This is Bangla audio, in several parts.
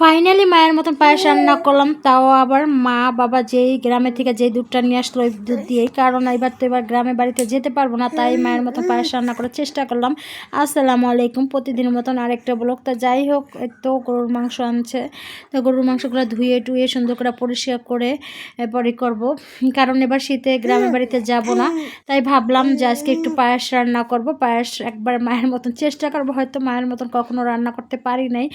ফাইনালি মায়ের মতন পায়েস রান্না করলাম, তাও আবার মা, বাবা যেই গ্রামে থেকে যেই দুধটা নিয়ে আসলো ওই দুধ দিয়েই। কারণ এবার তো এবার গ্রামে বাড়িতে যেতে পারব না, তাই মায়ের মতন পায়েস রান্না করার চেষ্টা করলাম। আসসালামু আলাইকুম প্রতিদিনের মতন আরেকটা ব্লগ। তা যাই হোক তো গরুর মাংস আনছে। তো গরুর মাংসগুলো ধুয়ে টুয়ে সুন্দর করে পরিষ্কার করে এরপরে করব। কারণ এবার শীতে গ্রামে বাড়িতে যাব না, তাই ভাবলাম যে আজকে একটু পায়েস রান্না করব। পায়েস একবার মায়ের মতন চেষ্টা করব, হয়তো মায়ের মতন কখনো রান্না করতে পারি নাই।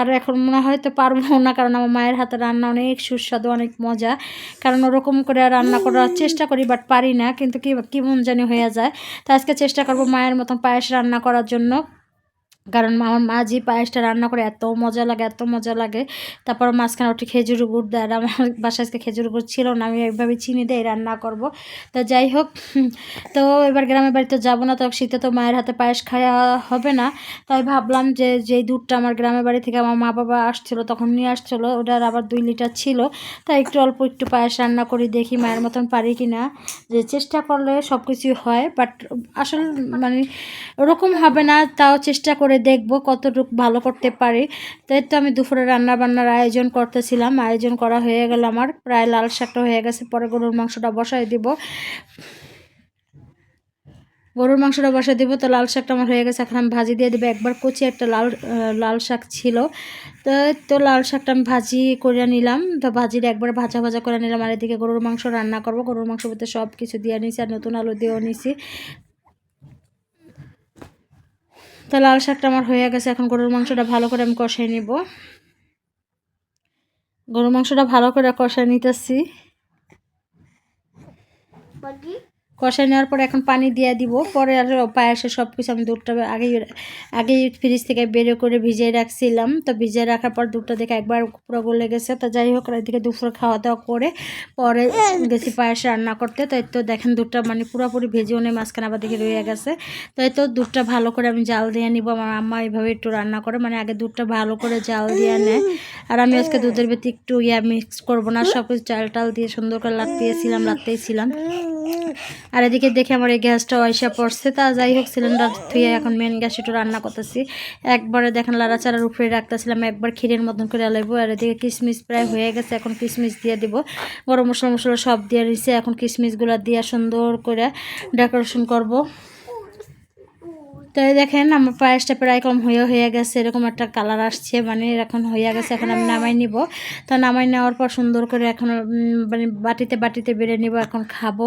আর এখন মনে হয় হয়তো পারব না, কারণ আমার মায়ের হাতে রান্না অনেক সুস্বাদু, অনেক মজা। কারণ ওরকম করে রান্না করার চেষ্টা করি বাট পারি না। কিন্তু কি, কেমন জানি হয়ে যায়। তো আজকে চেষ্টা করব মায়ের মতন পায়েস রান্না করার জন্য। কারণ আমার মা যে পায়েসটা রান্না করে এত মজা লাগে, এত মজা লাগে। তারপর মাঝখানে ওটি খেজুর গুড় দেয় আর আমার বাসায় আজকে খেজুর গুড় ছিল না, আমি এইভাবে চিনি দিয়ে রান্না করব। তো যাই হোক, তো এবার গ্রামের বাড়িতে যাব না, তো শীতে তো মায়ের হাতে পায়েস খাওয়া হবে না। তাই ভাবলাম যে যেই দুধটা আমার গ্রামের বাড়ি থেকে আমার মা বাবা আসছিল তখন নিয়ে আসছিল, ওটার আবার দুই লিটার ছিল। তাই একটু অল্প একটু পায়েস রান্না করি, দেখি মায়ের মতন পারি কি না। যে চেষ্টা করলে সব কিছুই হয় বাট আসলে মানে ওরকম হবে না, তাও চেষ্টা করে দেখব কতটুকু ভালো করতে পারি। তাই তো আমি দুপুরে রান্না বান্নার আয়োজন করতেছিলাম। আয়োজন করা হয়ে গেল আমার। প্রায় লাল শাকটা হয়ে গেছে। পরে গরুর মাংসটা বসাই দিব। গরুর মাংসটা বসে দেবো। তো লাল শাকটা আমার হয়ে গেছে। এখন আমি ভাজি দিয়ে দেবো। একবার কচি একটা লাল লাল শাক ছিল। তো তো লাল শাকটা আমি ভাজি করে নিলাম। তো ভাজির একবার ভাজা ভাজা করে নিলাম। আর এদিকে গরুর মাংস রান্না করব। গরুর মাংস বলতে সব কিছু দিয়ে নিছি। আর নতুন আলু দিয়েও নিছি। তো লাল শাকটা আমার হয়ে গেছে। এখন গরুর মাংসটা ভালো করে আমি কষাই নিব। গরুর মাংসটা ভালো করে কষাই নিতেছি। কষাই নেওয়ার পরে এখন পানি দিয়ে দিব। পরে আর পায়েসে সব কিছু আমি দুধটা আগেই আগেই ফ্রিজ থেকে বের করে ভিজিয়ে রাখছিলাম। তো ভিজিয়ে রাখার পর দুধটা দেখে একবার পুরো গলে গেছে। তো যাই হোক, এদিকে দুপুরে খাওয়া দাওয়া করে পরে গেছি পায়েস রান্না করতে। তো তো দেখেন দুধটা মানে পুরোপুরি ভেজেও নেই মাঝখানে আবার দেখে রয়ে গেছে। তো এই তো দুধটা ভালো করে আমি জাল দিয়ে নিব। আমার আম্মা এইভাবে একটু রান্না করে মানে আগে দুধটা ভালো করে জাল দিয়ে নেয়। আর আমি আজকে দুধের ভিতরে একটু ইয়া মিক্স করব না। সব কিছু চাল টাল দিয়ে সুন্দর করে লাতিয়েছিলাম লাতেইছিলাম আর এদিকে দেখে আমার এই গ্যাসটা আইসা পড়ছে। তা যাই হোক সিলিন্ডার ধুয়ে এখন মেন গ্যাস একটু রান্না করতেছি। একবারে দেখেন লাড়াচাড়ার উপরে রাখতেছিলাম, একবার ক্ষীরের মতন করে লাগবো আর এদিকে কিশমিশ প্রায় হয়ে গেছে, এখন কিশমিশ দিয়ে দিব। গরম মশলা মশলা সব দিয়ে দিয়েছি এখন কিশমিশগুলো দিয়ে সুন্দর করে ডেকোরেশন করব। তো দেখেন, আমার পায়েসটা প্রায় কম হয়ে হয়ে গেছে, এরকম একটা কালার আসছে মানে এখন হয়ে গেছে, এখন আমি নামাই নিব। তো নামাই নেওয়ার পর সুন্দর করে এখন মানে বাটিতে বাটিতে বেড়ে নিব, এখন খাব।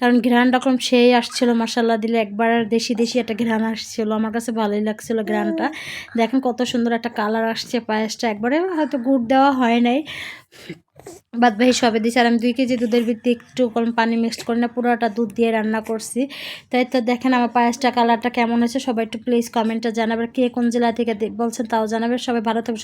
কারণ ঘ্রাণ রকম সেই আসছিল মশাল্লা দিলে একবার দেশি দেশি একটা ঘ্রাণ আসছিল। আমার কাছে ভালোই লাগছিল ঘ্রাণটা। দেখেন কত সুন্দর একটা কালার আসছে পায়েসটা, একবারে হয়তো গুড় দেওয়া হয় নাই। বাদ ভাই সবে দিয়েছি আর আমি দুই কেজি দুধের ভিত্তি একটু কম পানি মিক্সড করে না, পুরোটা দুধ দিয়ে রান্না করছি। তাই তো দেখেন আমার পায়েসটা কালারটা কেমন হয়েছে, সবাই একটু প্লিজ কমেন্টটা জানাবে কে কোন জেলা থেকে বলছেন তাও জানাবে সবাই ভালো থাকবে